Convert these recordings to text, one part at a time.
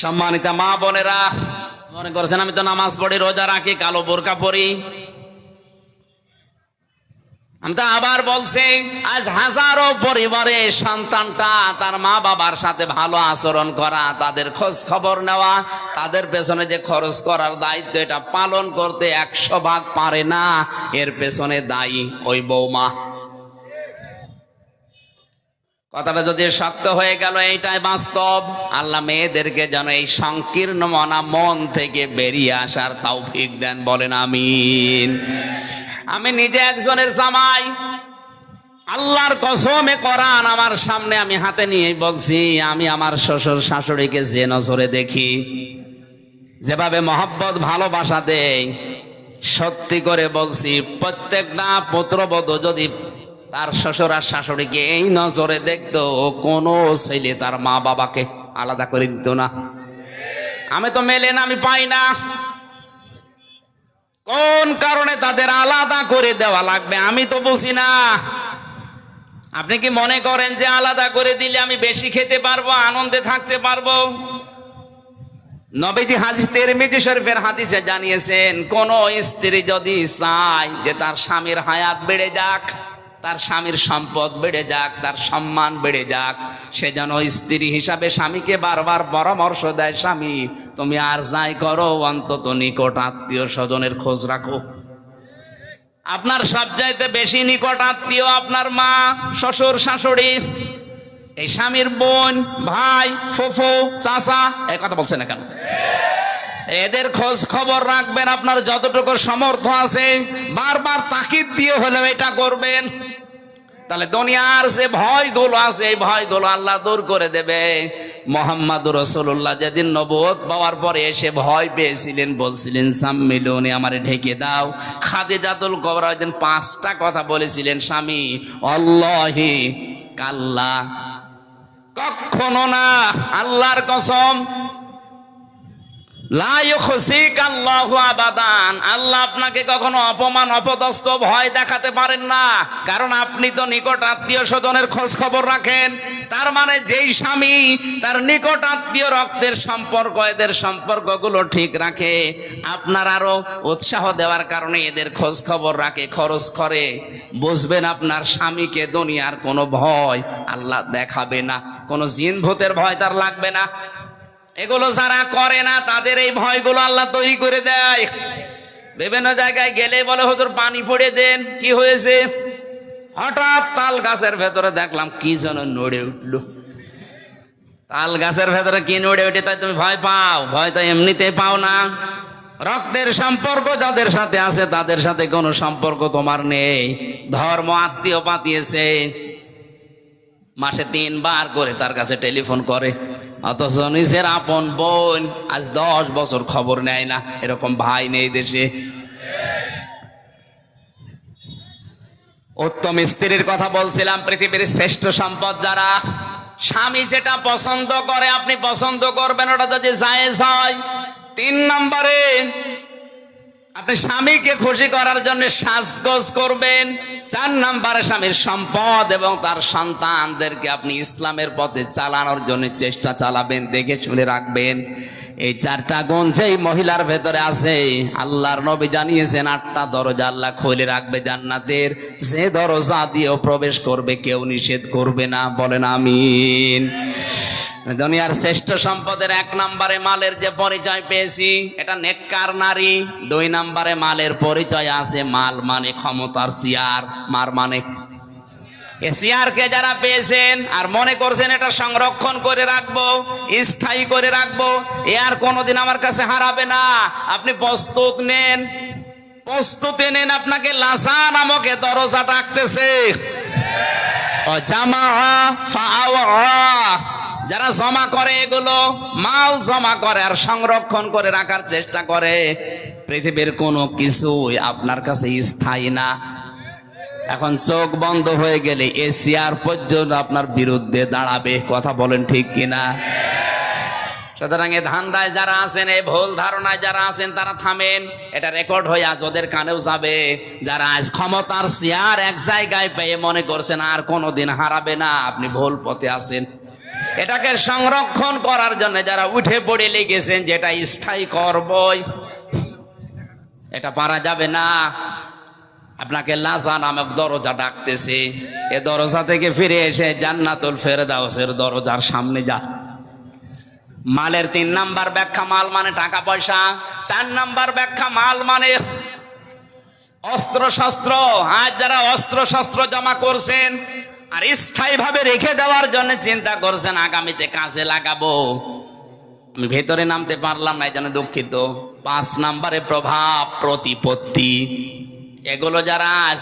সম্মানিত মা বোনেরা, মনে করছেন আমি তো নামাজ পড়ি, রোজা রাখি, কালো বোরকা পরি। আমি তো আবার বলছি, আজ হাজারো পরিবারে সন্তানটা তার মা বাবার সাথে ভালো আচরণ করা, তাদের খোঁজ খবর নেওয়া, তাদের পেছনে যে খরচ করার দায়িত্ব, এটা পালন করতে একশো ভাগ পারে না, এর পেছনে দায়ী ওই বৌমা। কথাটা যদি সত্য হয়ে গেল, এইটাই বাস্তব। আল্লাহ মেয়েদেরকে যেন এই সংকীর্ণ মনা মন থেকে বেরিয়ে আসার তৌফিক দেন, বলেন আমিন। আমি নিজে একজনের জামাই। আল্লাহর কসমে করান আমার সামনে আমি হাতে নিয়ে বলছি, আমি আমার শ্বশুর শাশুড়িকে যে নজরে দেখি, যেভাবে মহব্বত, ভালোবাসা দেয়, সত্যি করে বলছি, প্রত্যেকটা পুত্রবধূ যদি তার শ্বশুর আর শাশুড়িকে এই নজরে দেখতো, কোনো ছেলে তার মা বাবাকে আলাদা করে দিত না। আমি তো মেলেন আমি পাই না। কোন কারণে তাদের আলাদা করে দেওয়া লাগবে, আমি তো বুঝি না। আপনি কি মনে করেন যে আলাদা করে দিলে আমি বেশি খেতে পারব, আনন্দে থাকতে পারব? নবীজি হাদিস তেরমিজি শরীফের হাদিসে জানিয়েছেন, কোন স্ত্রী যদি চায় যে তার স্বামীর হায়াত বেড়ে যাক তার স্বামীর সম্পদ বেড়ে যাক, তার সম্মান বেড়ে যাক। সে যেন স্ত্রী হিসাবে স্বামীকে বারবার পরামর্শ দেয়, স্বামী, তুমি আর যাই করো, অন্তত নিকট আত্মীয় স্বজনের খোঁজ রাখো। আপনার সবচাইতে বেশি নিকট আত্মীয় আপনার মা, শ্বশুর, শাশুড়ি, এই স্বামীর বোন, ভাই, ফুফু, চাচা এই কথা বলছে না কেন? এদের খোঁজ খবর রাখবেন, আপনার যতটুকু সমর্থ আছে। বারবার তাকিদ দিয়ে হলেও এটা করবেন। তাহলে দুনিয়ার যে ভয়গুলো আছে, এই ভয়গুলো আল্লাহ দূর করে দেবে। মোহাম্মদ রসুল্লাহ যেদিন নবত পাওয়ার পরে এসে ভয় পেয়েছিলেন, বলছিলেন, সাম্মিলনে, আমারে ঢেকে দাও। খাদে জাতুল কবর একদিন পাঁচটা কথা বলেছিলেন, স্বামী অল্লাহি কাল্লা। কখনো না, আল্লাহর কসম আল্লাহ আপনাকে কখনো অপমান, অপদস্থ, ভয় দেখাতে পারেন না। কারণ আপনি তো নিকট আত্মীয় স্বজনের খোঁজ খবর রাখেন। তার মানে যেই স্বামী তার নিকট আত্মীয় রক্তের সম্পর্ক, এদের সম্পর্কগুলো ঠিক রাখে। আপনার আরও উৎসাহ দেওয়ার কারণে এদের খোঁজ খবর রাখে, খরচ করে। বুঝবেন আপনার স্বামীকে দুনিয়ার কোনো ভয় আল্লাহ দেখাবে না। কোনো জিন ভূতের ভয় তার লাগবে না। এগুলো যারা করে না, তাদের এই ভয়গুলো আল্লাহ তৈরি করে দেয়। বিভিন্ন জায়গায় গেলে বলে, হুজুর, পানি পড়ে দেন, কি হয়েছে? হঠাৎ তাল গাছের ভেতরে দেখলাম, কি যেন নড়ে উঠল। তাল গাছের ভেতরে কি নড়ে উঠে, তাই তুমি ভয় পাও। ভয় তো এমনিতে পাও না। রক্তের সম্পর্ক যাদের সাথে আছে, তাদের সাথে কোনো সম্পর্ক তোমার নেই। ধর্ম আত্মীয় পাতিয়েছে। মাসে তিনবার করে তার কাছে টেলিফোন করে। অথচ নিজের আপন বোন আজ দশ বছর খবর নেয় না, এরকম ভাই নেই দেশে। উত্তম স্ত্রীর কথা বলছিলাম, পৃথিবীর শ্রেষ্ঠ সম্পদ যারা, স্বামী যেটা পছন্দ করে, আপনি পছন্দ করবেন, ওটা যদি জায়েজ হয়, তিন নম্বরে আপনি স্বামীকে খুশি করার জন্য সাজগোজ করবেন। চার নাম্বারে স্বামীর সম্পদ এবং তার সন্তানদেরকে আপনি ইসলামের পথে চালানোর জন্য চেষ্টা চালাবেন, দেখে শুনে রাখবেন। এই চারটা গুণ যেই মহিলার ভেতরে আছে, আল্লাহর নবী জানিয়েছেন, আটটা দরজা আল্লাহ খুলে রাখবে জান্নাতের। যে দরজা দিয়েও প্রবেশ করবে, কেউ নিষেধ করবে না, বলেন আমিন। দুনিয়ার শ্রেষ্ঠ সম্পদের এক নম্বরে মালের যে পরিচয় পেয়েছি, এটা নেককার নারী। দুই নম্বরে মালের পরিচয় আছে, মাল মানে ক্ষমতার সিয়ার মার মানে এ সিয়ারকে যারা পেয়েছেন আর মনে করছেন এটা সংরক্ষণ করে রাখব, স্থায়ী করে রাখব, এ আর কোনোদিন আমার কাছে হারাবে না। আপনি প্রস্তুত নেন, প্রস্তুতি নেন আপনাকে লাসা নামক দরজা ডাকতেছে। জামা যারা জমা করে এগুলো, মাল জমা করে আর সংরক্ষণ করে রাখার চেষ্টা করে, পৃথিবীর কোনো কিছুই আপনার কাছে স্থায়ী না। এখন চোখ বন্ধ হয়ে গেলে এশিয়ার পর্যন্ত আপনার বিরুদ্ধে দাঁড়াবে, কথা বলেন ঠিক কিনা? সুতরাং এ ধান্দায় যারা আছেন এই ভুল ধারণায় যারা আছেন, তারা থামেন, এটা রেকর্ড হয়ে আজ ওদের কানেও যাবে। যারা আজ ক্ষমতার চেয়ার এক জায়গায় পেয়ে মনে করছেন, আর কোনোদিন হারাবে না, আপনি ভুল পথে আছেন। এটাকে সংরক্ষণ করার জন্য যারা উঠে পড়ে লেগেছেন, যেটা স্থায়ী করবই। এটা পারা যাবে না। আপনাকে লাজা নামক দরজা ডাকতেছে। এ দরজা থেকে ফিরে এসে জান্নাতুল ফেরদাউসের দরজার সামনে যা। মালের তিন নাম্বার ব্যাখ্যা, মাল মানে টাকা, পয়সা। চার নাম্বার ব্যাখ্যা, মাল মানে অস্ত্র শস্ত্র আজ যারা অস্ত্র শস্ত্র জমা করছেন আর স্থায়ী ভাবে রেখে দেওয়ার জন্য চিন্তা করছেন, আগামীতে কাজে লাগাবো। আমি ভেতরে নামতে পারলাম না এই জন্য দুঃখিত। পাঁচ নাম্বারে প্রভাব, প্রতিপত্তি। এগুলো যারা আজ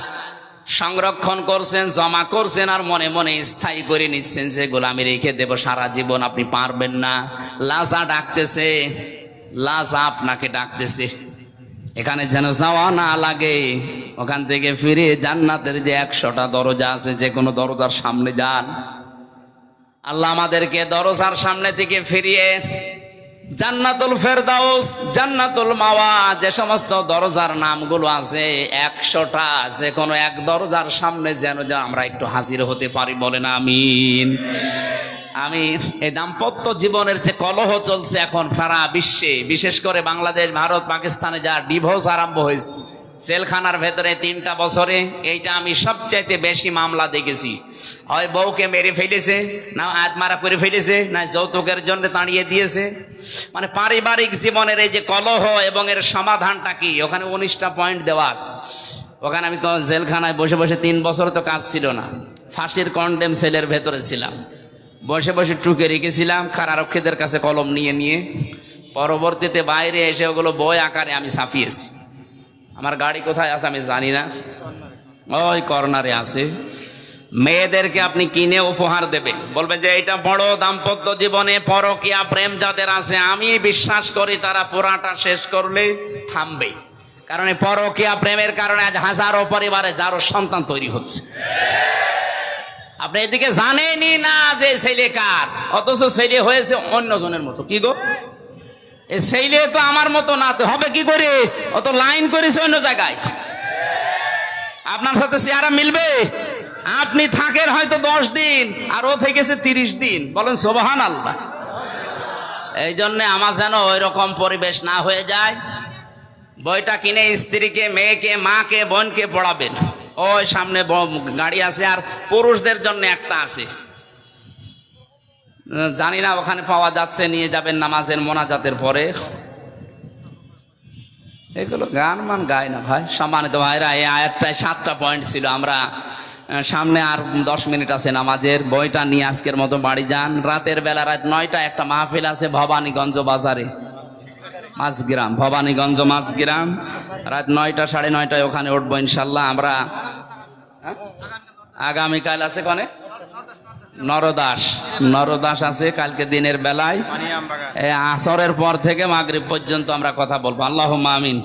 সংরক্ষণ করছেন, জমা করছেন আর মনে মনে স্থায়ী করে নিচ্ছেন, সেগুলো আমি রেখে দেব, সারা জীবন আপনি পারবেন না। লাজা ডাকতেছে, লাজা আপনাকে ডাকতেছে। এখানে যেন যাওয়া না লাগে। ওখান থেকে ফিরে জান্নাতের যে একশোটা দরজা আছে, যে কোনো দরজার সামনে যান। আল্লাহ আমাদেরকে দরজার সামনে থেকে ফিরিয়ে জান্নাতুল ফেরদাউস, জান্নাতুল মাওয়া যে সমস্ত দরজার নামগুলো আছে, একশোটা, যে কোনো এক দরজার সামনে যেন যেন আমরা একটু হাজির হতে পারি বলেন, আমিন। আমি এই দাম্পত্য জীবনের যে কলহ চলছে এখন সারা বিশ্বে, বিশেষ করে বাংলাদেশ, ভারত, পাকিস্তানে যা ডিভোর্স আরম্ভ হয়েছে, জেলখানার ভেতরে তিনটা বছরে এইটা আমি সবচাইতে বেশি মামলা দেখেছি। হয় বউকে মেরে ফেলেছে, না আত্মারা করে ফেলেছে, না যৌতুকের জন্য তাড়িয়ে দিয়েছে। মানে পারিবারিক জীবনের এই যে কলহ এবং এর সমাধানটা কি? ওখানে উনিশটা পয়েন্ট দেওয়া আছে। ওখানে আমি জেলখানায় বসে বসে তিন বছর তো কাজ ছিল না। ফাঁসির কন্ডেম সেলের ভেতরে ছিলাম। বসে বসে টুকে রেখেছিলাম কারারক্ষীদের কাছে কলম নিয়ে নিয়ে। পরবর্তীতে বাইরে এসে ওগুলো বই আকারে আমি ছাপিয়েছি। আমার গাড়ি কোথায় আছে আমি জানি না। ওই কর্নারে আছে। মেয়েদেরকে আপনি কিনে উপহার দেবে। বলবে যে এটা বড় দাম্পত্য জীবনে পরকিয়া প্রেম যাদের আছে, আমি বিশ্বাস করি তারা পুরাটা শেষ করলে থামবে কারণ পরকিয়া প্রেমের কারণে আজ হাজারো পরিবারে যারো সন্তান তৈরি হচ্ছে। আপনি এদিকে জানেনই না যে ছেলে কার? অথচ ছেলে হয়েছে অন্যজনের মতো। কি গো? এ ছেলে তো আমার মতো না, তো হবে কি করে? অত লাইন করেছে অন্য জায়গায়। আপনার সাথে চেহারা মিলবে? আপনি থাকেন হয়তো দশ দিন, আর ও থেকেছে তিরিশ দিন। বলেন সোবাহান আল্লাহ এই জন্যে আমার যেন ওই রকম পরিবেশ না হয়ে যায়। বইটা কিনে স্ত্রীকে, মেয়েকে, মাকে, বোনকে পড়াবেন। ওই সামনে গাড়ি আছে আর পুরুষদের জন্য একটা আছে। জানি না, ওখানে পাওয়া যাচ্ছে, নিয়ে যাবেন নামাজের মোনাজাতের পরে। এগুলো গান মান গায় না ভাই। সম্মানিত ভাইরা, এই আয়াতটায় সাতটা পয়েন্ট ছিল। আমরা সামনে আর দশ মিনিট আছে নামাজের। বইটা নিয়ে আজকের মতো বাড়ি যান। রাতের বেলা রাত নয়টা একটা মাহফিল আছে ভবানীগঞ্জ বাজারে। মাঝগ্রাম ভবানীগঞ্জ মাঝগ্রাম রাত নয়টা সাড়ে নয়টায় ওখানে উঠবো ইনশাল্লাহ। আমরা হ্যাঁ? আগামীকাল আছে কনে? নরদাস। নরদাস আছে কালকে দিনের বেলায়। আসরের পর থেকে মাগরিব পর্যন্ত আমরা কথা বলব। আল্লাহ আমিন।